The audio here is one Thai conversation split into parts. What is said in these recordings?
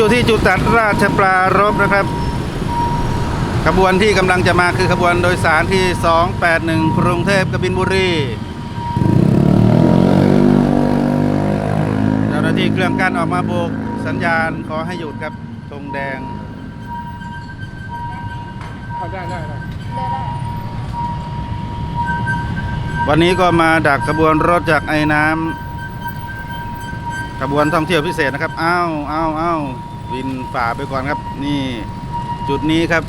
อยู่ที่จุดตัดราชปรารภนะครับ ขบวนที่กำลังจะมาคือขบวนโดยสารที่ 281 กรุงเทพกบินบุรีเจ้าหน้าที่เครื่องกั้นออกมาโบกสัญญาณขอให้หยุดครับธงแดงได้ได้ได้วันนี้ก็มาดักขบวนรถจากไอ้น้ำขบวนท่องเที่ยวพิเศษนะครับ อ้าว อ้าว อ้าว วินฝ่าไปก่อนครับ นี่จุดนี้ครับ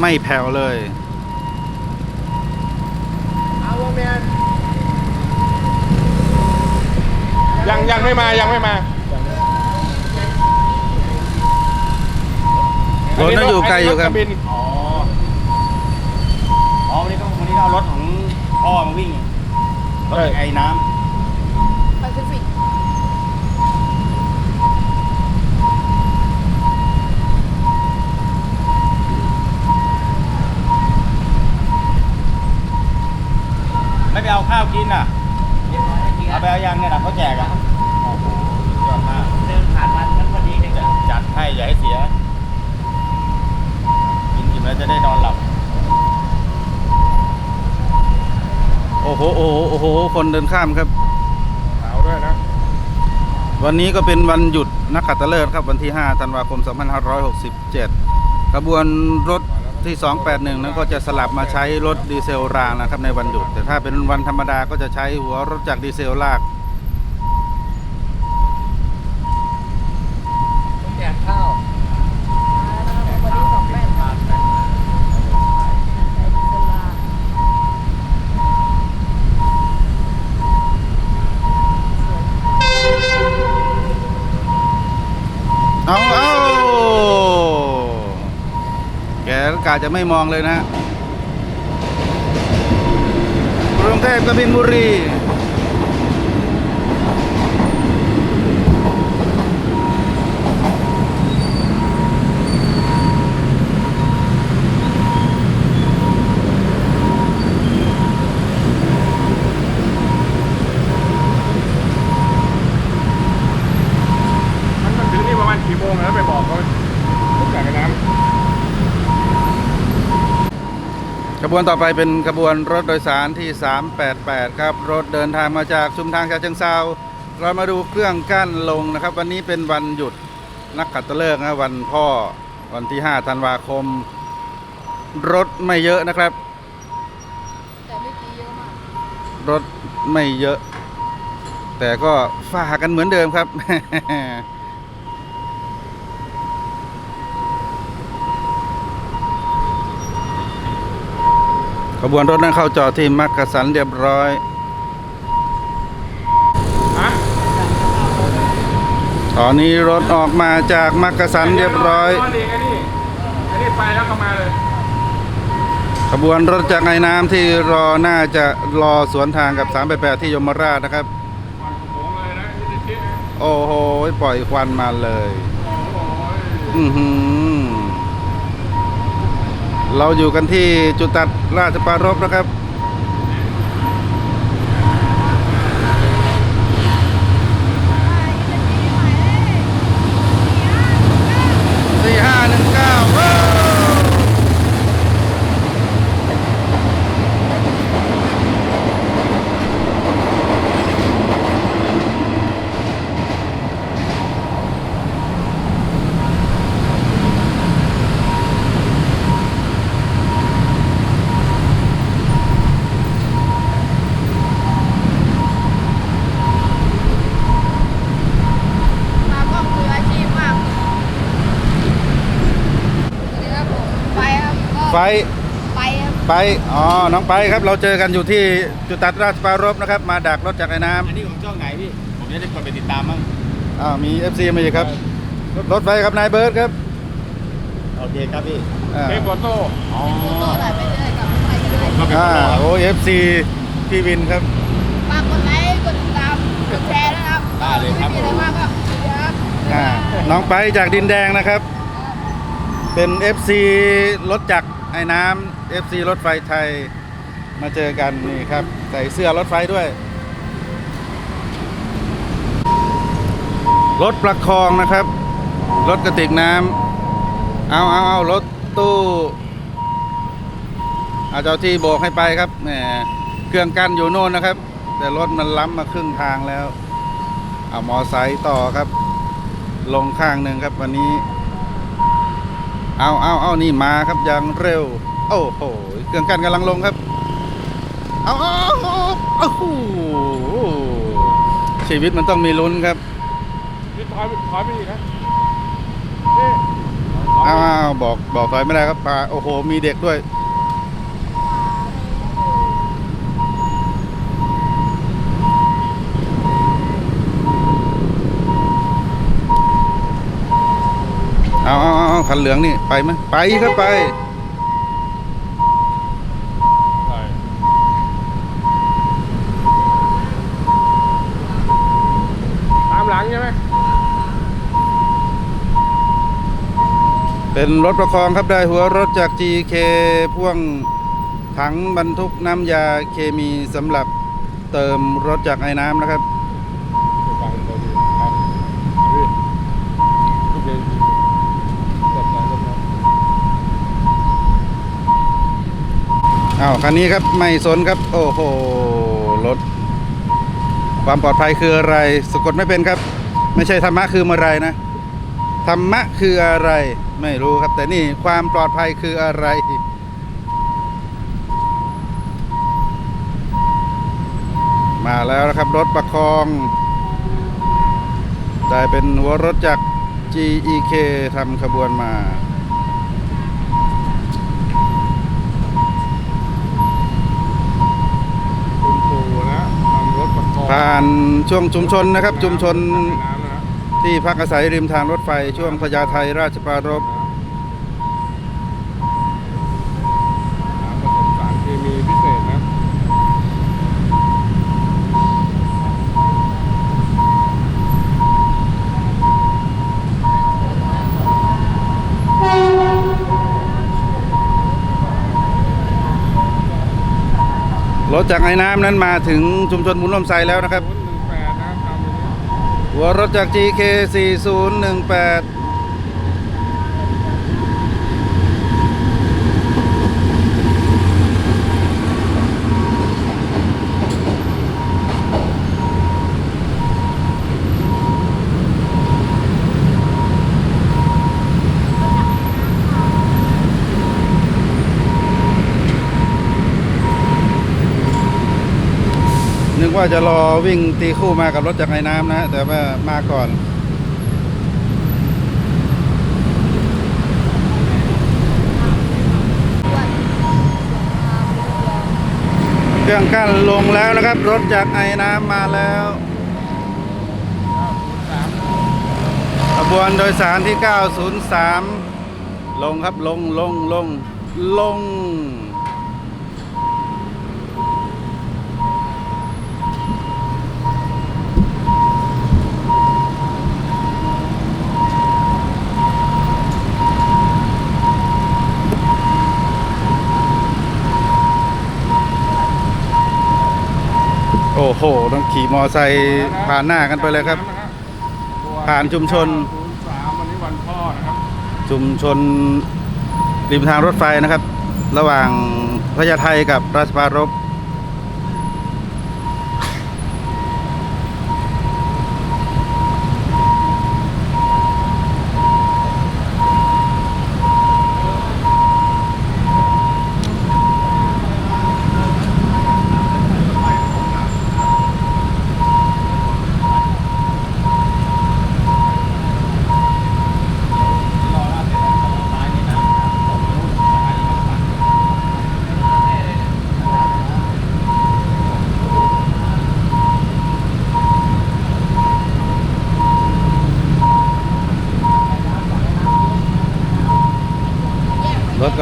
ไม่แผ่วเลยเอาวแมนยังยังไม่มายังไม่มารถน่าอยู่ไกลอยู่ครับนนี้ถกบินอ๋ออ๋อวันนี้ก็วันนี้ก็เอารถของพ่อมาวิ่งรถจากไอ้น้แปซิฟิกำไม่ไปเอาข้าวกินอะเอาไปเอายังเนี่ยนะเขาแจกอะโอ้โหสุดยอดมากเดินผ่านมันมันพอดีเลยจัดจัดให้อย่าให้เสีย กินอิ่มแล้วจะได้นอนหลับ โอ้โหโอ้โหโอ้โหคนเดินข้ามครับขาวด้วยนะ วันนี้ก็เป็นวันหยุดนักขัตฤกษ์ครับวันที่ 5 ธันวาคม 2567ขบวนรถ ที่ 281 นั้นก็จะสลับมาใช้รถดีเซลรางนะครับในวันหยุด แต่ถ้าเป็นวันธรรมดาก็จะใช้หัวรถจากดีเซลลาก แจกข้าว วันนี้สองแปดในดิเซลลา เอาเอาแกกาจะไม่มองเลยนะกรุงเทพกบินบุรี มันมันถึงนี่ประมาณกี่โมงแล้วไปบอกเขาทุกอย่างน้ ข บวนต่อไปเป็นขบวนรถโดยสารที่ 388 ครับ รถเดินทางมาจากชุมทางชาเชิงเซาเรามาดูเครื่องกั้นลงนะครับ วันนี้เป็นวันหยุดนักขัตฤกษ์นะวันพ่อวันที่ 5 ธันวาคม รถไม่เยอะนะครับ แต่เมื่อกี้เยอะมาก รถไม่เยอะ แต่ก็ฝ่ากันเหมือนเดิมครับ ขบวนรถนั้นเข้าจอดที่มักกะสันเรียบร้อยำฮะตอนนี้รถออกมาจากมักกะสันเรียบร้อยนอนอีกไอ้นี่ไอ้นี่ไปแล้วก็มาเลยขบวนรถจากไอ้น้ำที่รอน่าจะรอสวนทางกับ 388 ที่ยมราชนะครับวันโขงเลยนะที่จะคิดโอ้โห ปล่อยควันมาเลยโอ้โหอือหือ เราอยู่กันที่จุดตัดราชปรารภนะครับ สี่ห้าหนึ่งเก้า ตากล้องมืออาชีพมากนี่ครับผมไปครับก็ ไฟไปครับไปอ๋อน้องไปครับเราเจอกันอยู่ที่จุดตัดราชปรารภนะครับ มาดักรถจากไอ้น้อันนี้ของช่องไหนพี่ ผมจะได้กดไปติดตามมั้งำอ้าวมี FC มาอีกครับ รถไฟครับนายเบิร์ดครับโอเคครับพี่อ่าเทปโฟโต้อ๋อโต้ถ่ายไปเรื่อยกับไปเรื่อยก็เป็นอ่าคนรอโอ้ FC พี่วินครับ ฝากกดไลค์กดติดตามกดแชร์ด้วยนะครับได้เลยครับ ไม่มีอะไรมากก็สวัสดีครับอ่าน้องไปจากดินแดงนะครับ เป็น FC รถจักร ไอ้น้ำ FC รถไฟไทยมาเจอกันนี่ครับ ใส่เสื้อรถไฟด้วย รถประคองนะครับ รถกระติกน้ำเอาเอาเอารถตู้เอาเจ้าที่โบกให้ไปครับแหมเครื่องกั้นอยู่โน่นนะครับ แต่รถมันล้ำมาครึ่งทางแล้ว เอามอไซค์ต่อครับ ลงข้างหนึ่งครับวันนี้ เอาเอาเอานี่มาครับอย่างเร็ว โอ้โห เครื่องกั้นกำลังลงครับเอาเอาเอาเอาโอ้โหชีวิตมันต้องมีลุ้นครับนี่ถอยถอยไปอีกนะนี่ถอยอ้าไปอีกวบอกบอกถอยไม่ได้ครับปลาโอ้โห มีเด็กด้วย เอาเอาเอาเอา คันเหลืองนี่ไปไหมไปครับไปใช่ตามหลังใช่ไหมเป็นรถประคองครับได้หัวรถจาก GK พ่วงถังบรรทุกน้ำยาเคมีสำหรับเติมรถจากไอ้น้ำนะครับ จะฟังตัวดีครับเอาดิทุกเดือนกดนะกดนะ อ้าวคันนี้ครับไม่สนครับ โอ้โหรถความปลอดภัยคืออะไรสะกดไม่เป็นครับ ไม่ใช่ธรรมะคืออะไรนะธรรมะคืออะไร ไม่รู้ครับ แต่นี่ความปลอดภัยคืออะไรมาแล้วนะครับ รถประคองกลายเป็นหัวรถจาก GEK ทำขบวนมา คุณปู่นะทำรถประกอบ ผ่านช่วงชุมชนนะครับชุมชนที่พักอาศัยริมทางรถไฟช่วงพญาไทราชปรารภ น้ำผสมสารเคมีพิเศษนะ รถจากไอ้น้ำนั้นมาถึงชุมชนบุญร่มไซแล้วนะครับศูนย์หนึ่งแปดนะครับตามนี้หัวรถจาก GK 4018 ว่าจะรอวิ่งตีคู่มากับรถจากไอ้น้ำนะฮะแต่ว่ามาก่อน เครื่องกั้นลงแล้วนะครับ รถจากไอ้น้ำมาแล้วขบวนโดยสารที่ 903 ลงครับลงลงลงลง อ้โห ต้องขี่มอไซค์ผ่านหน้ากันไปเลยครับ ผ่านชุมชน วันนี้วันพ่อนะครับชุมชนริมทางรถไฟนะครับ ระหว่างพญาไทกับราชปารพ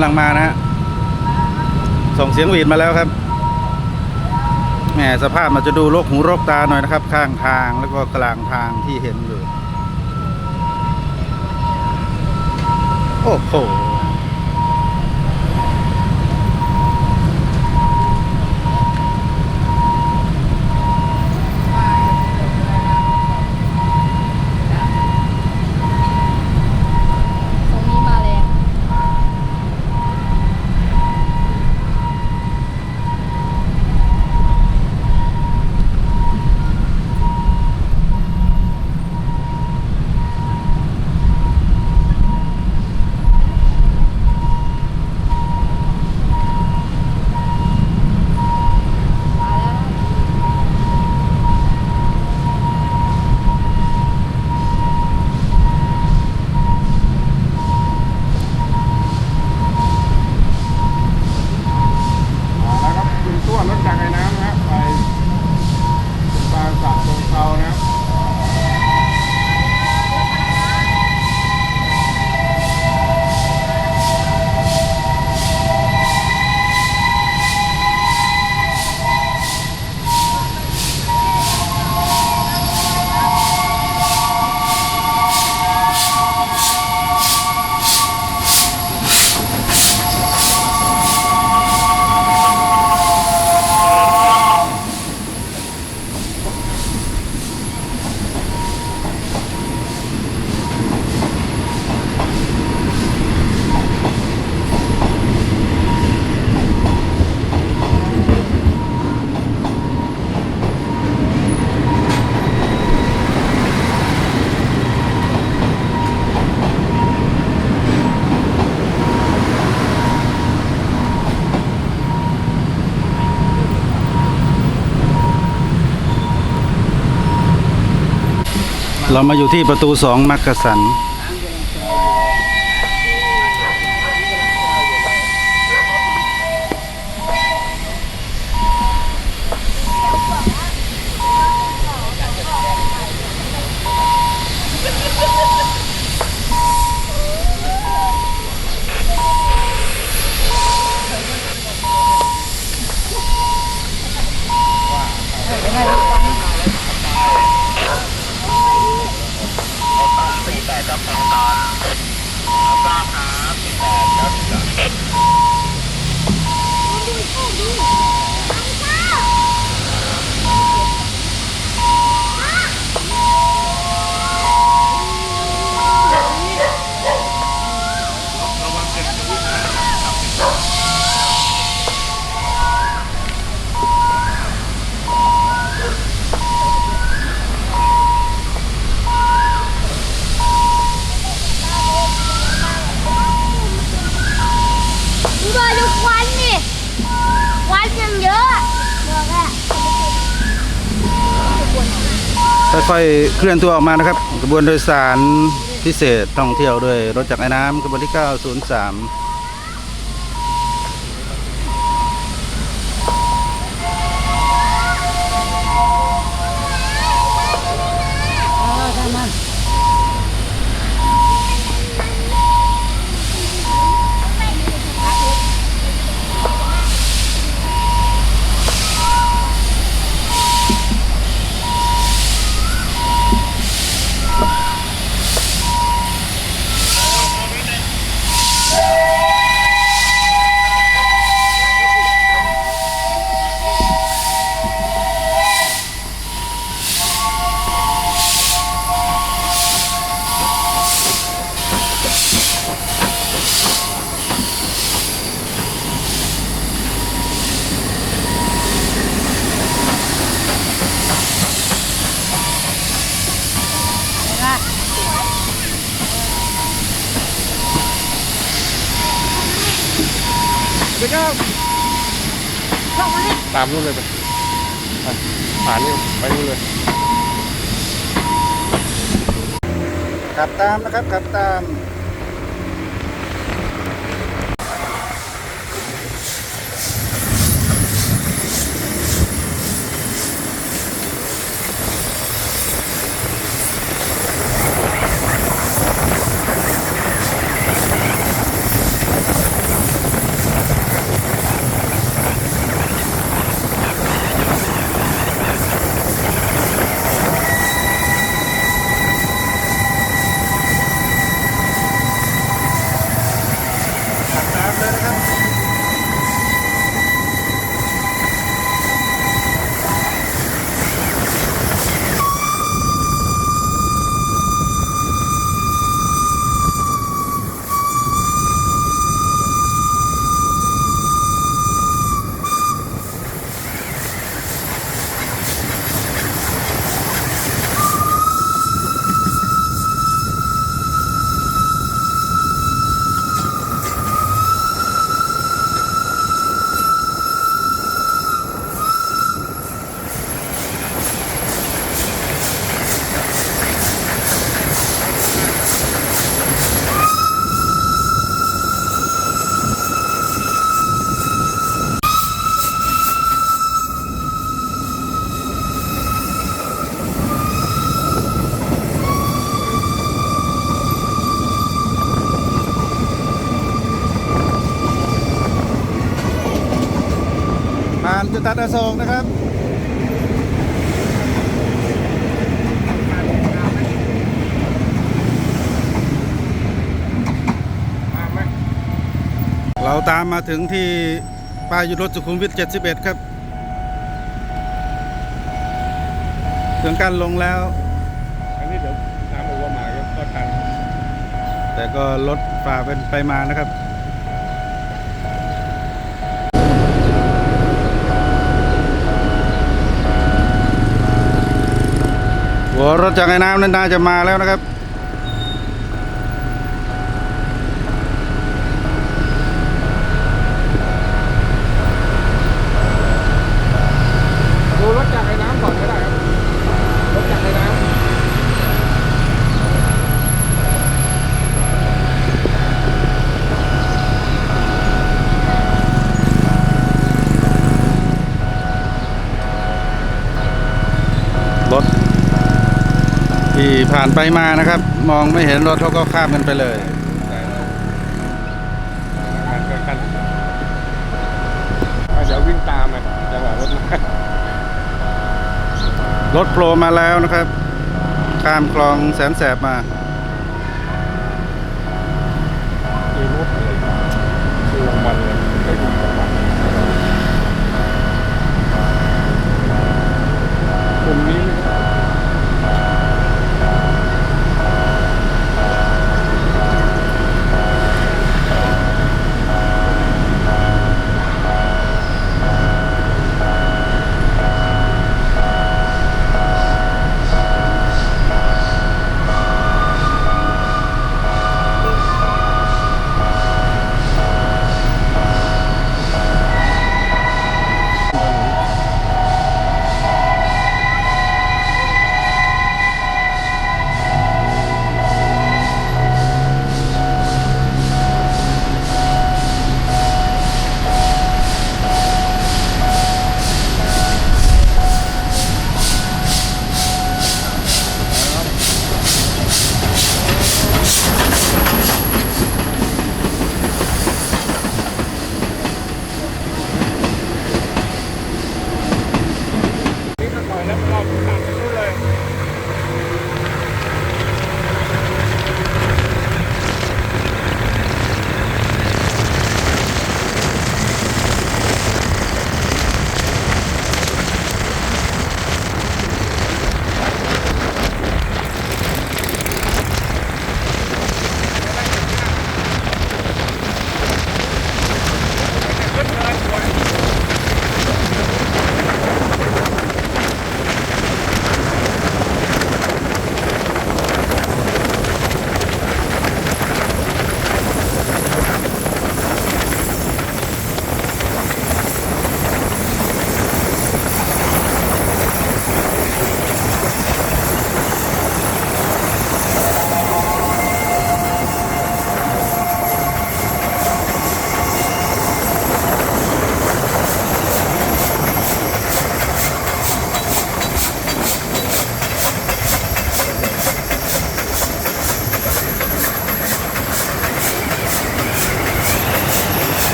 ำลังมานะฮะส่งเสียงหวีดมาแล้วครับแหมสภาพมันจะดูโรคหูโรคตาหน่อยนะครับ ข้างทางแล้วก็กลางทางที่เห็นอยู่ โอ้โห เรามาอยู่ที่ประตูสองมักกะสัน อยเคลื่อนตัวออกมานะครับกระบวนโดยสารพิเศษท่องเที่ยวด้วยรถจักรยานน้ำกระบวนที่ 903 นู่นเลยไปไปผ่านนี่ไปนู่นเลย ขับตามนะครับขับตาม อโศกนะครับเราตามมาถึงที่ป้ายยุดรถสุขุมวิท 71 ครับเครื่องกันลงแล้ว อันนี้เดี๋ยวน้ำมันว่ามาก็ทัน แต่ก็รถฝ่าเป็นไปมานะครับ หัวรถจากไอ้น้ำนั้นน่าจะมาแล้วนะครับ ดูรถจากไอ้น้ำก่อนก็ได้ครับ รถจากไอ้น้ำ ผ่านไปมานะครับ มองไม่เห็นรถเขาก็ข้ามกันไปเลยมันก็ขั้นเดี๋ยววิ่งตามมันจังหวะรถมารถโผล่มาแล้วนะครับ ข้ามคลองแสนแสบมา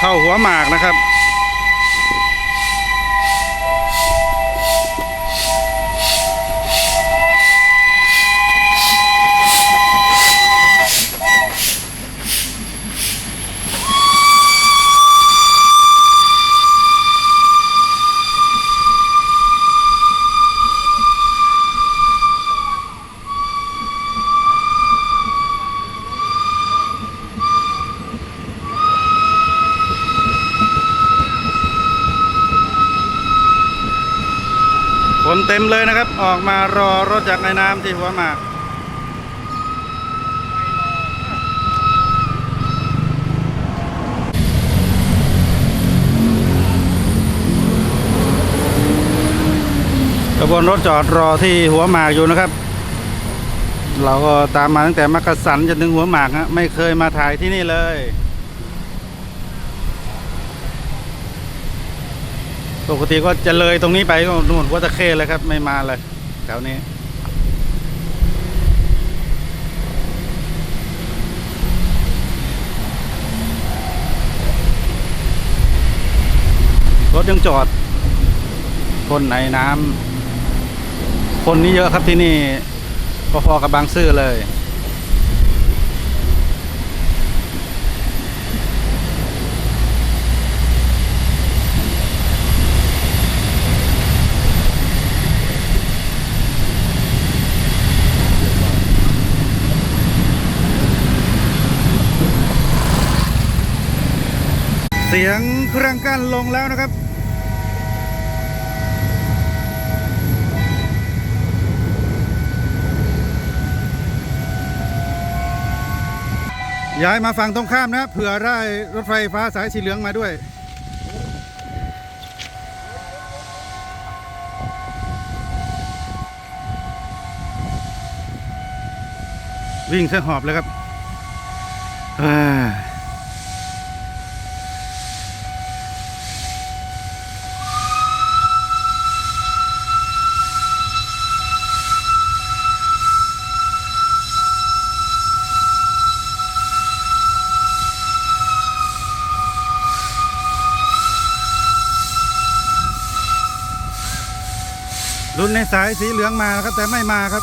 เข้าหัวหมากนะครับ เต็มเลยนะครับ ออกมารอรถจากในน้ำที่หัวหมากขบวนรถจอดรอที่หัวหมากอยู่นะครับ เราก็ตามมาตั้งแต่มักกะสันจนถึงหัวหมากฮะไม่เคยมาถ่ายที่นี่เลย ปกติก็จะเลยตรงนี้ไปนู่นวัวตะเข้เลยครับ ไม่มาเลยแถวนี้รถยังจอด คนในน้ำคนนี้เยอะครับที่นี่พอๆกับบางซื่อเลย เสียงเครื่องกั้นลงแล้วนะครับ ย้ายมาฝั่งตรงข้ามนะเผื่อได้รถไฟฟ้าสายสีเหลืองมาด้วยวิ่งเสหอบเลยครับอ่า ในสายสีเหลืองมานะครับแต่ไม่มาครับ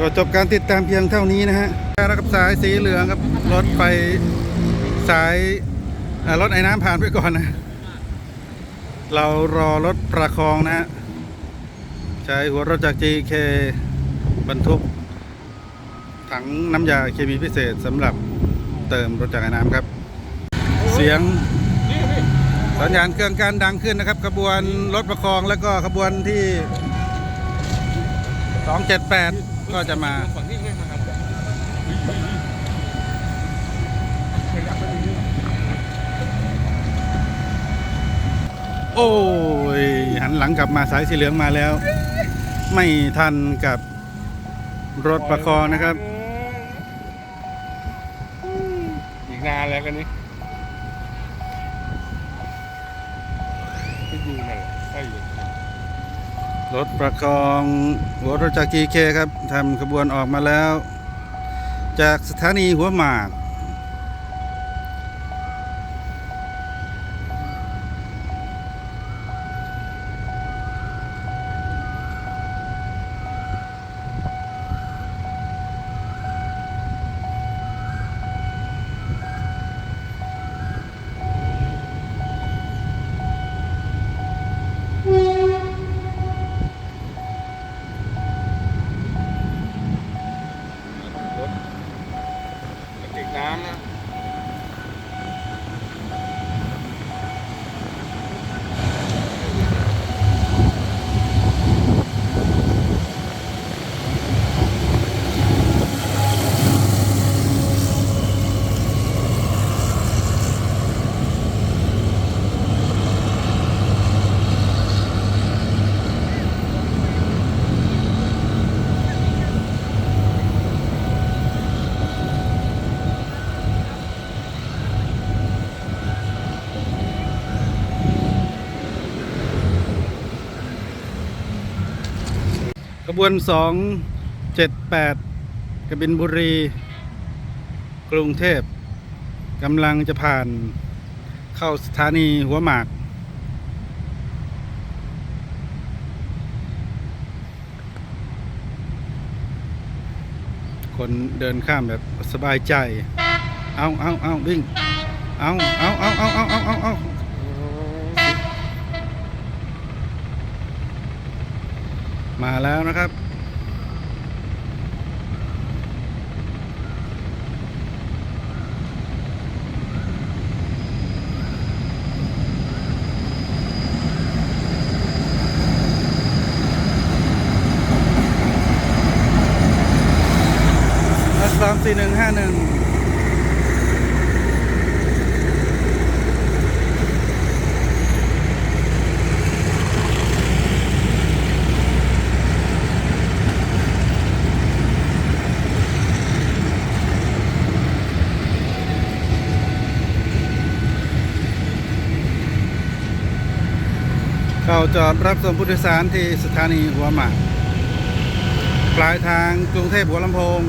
ก็จบการติดตามเพียงเท่านี้นะฮะแล้วกับสายสีเหลืองครับรถไฟสายรถไอ้น้ำผ่านไปก่อนนะ เรารอรถประคองนะฮะใช้หัวรถจาก GK บรรทุก ถังน้ำยาเคมีพิเศษสำหรับเติมรถจากไอ้น้ำครับ เสียงสัญญาณเครื่องการดังขึ้นนะครับขบวนรถประคองแล้วก็ขบวนที่ 278 ก็จะมาฝั่งนี้ไม่มาครับโอ้ยหันหลังกลับมาสายสีเหลืองมาแล้ว ไม่ทันกับรถประคองนะครับ อีกนานแล้วกันนี้ไปดูนั่นแหละใช่อยู่ รถประคองหัวรถจากกีเคครับทำขบวนออกมาแล้ว จากสถานีหัวหมาก วนสองเจ็ดแปดกบินบุรี กรุงเทพกำลังจะผ่านเข้าสถานีหัวหมาก คนเดินข้ามแบบสบายใจ เอาเอาเอาวิ่ง เอาเอาเอาเอาเอาเอาเอาเอา มาแล้วนะครับ สามสี่หนึ่งห้าหนึ่งเข้า จอดรับส่งผู้โดยสารที่สถานีหัวหมาก ปลายทางกรุงเทพหัวลำโพง